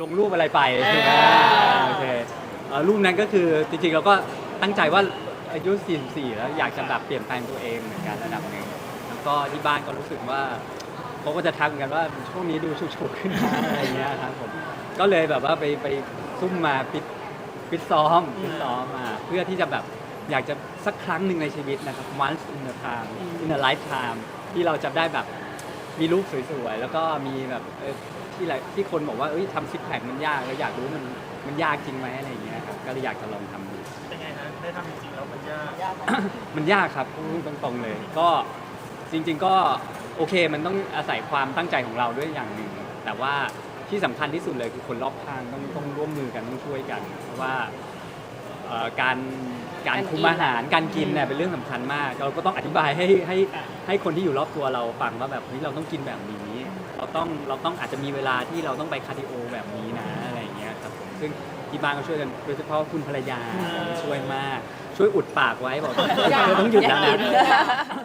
ลงรูปอะไรไปใช่ไหมโอเคเอ่อรูปนั้นก็คือจริงๆเราก็ตั้งใจว่าอายุ 44 แล้วอยากจะแบบเปลี่ยนแปลงตัวเองเหมือนกันระดับหนึ่งแล้วก็ที่บ้านก็รู้สึกว่าเขาก็จะทักเหมือนกันว่าช่วงนี้ดูฉุกๆขึ้นนะอะไรเงี้ยครับผมก็เลยแบบว่าไปไปซุ่มมาฟิตฟิตซ้อมฟิตซ้อมมาเพื่อที่จะแบบอยากจะสักครั้งหนึ่งในชีวิตนะครับ once in a time in a lifetime ที่เราจะได้แบบ มีรูปสวยๆ แล้วก็มีแบบเออที่หลายที่คนบอกว่าเอ้ยทำซิกแพคมันยากแล้วอยากรู้มันมันยากจริงไหมอะไรอย่างเงี้ยครับก็เลยอยากจะลองทำดู เป็นไงฮะได้ทำจริงๆแล้วมันยากมันยากครับพูดตรงๆเลย ก็จริง ๆ ก็โอเคมันต้องอาศัยความตั้งใจของเราด้วยอย่างหนึ่ง แต่ว่าที่สำคัญที่สุดเลยคือคนรอบข้างต้องต้องร่วมมือกันต้องช่วยกัน เพราะว่าเอ่อการการคุมอาหารการกินเนี่ยเป็นเรื่องสำคัญมาก เราก็ต้องอธิบายให้ให้ให้คนที่อยู่รอบตัวเราฟังว่าแบบเฮ้ยเราต้องกินแบบนี้ เราต้องเราต้องอาจจะมีเวลาที่เราต้องไปคาร์ดิโอแบบนี้นะอะไรอย่างเงี้ยครับผมซึ่งที่บ้านก็ช่วยกันโดยเฉพาะคุณภรรยาช่วยมากช่วยอุดปากไว้บอกอยากเธอต้องหยุดแล้วอยากกินะน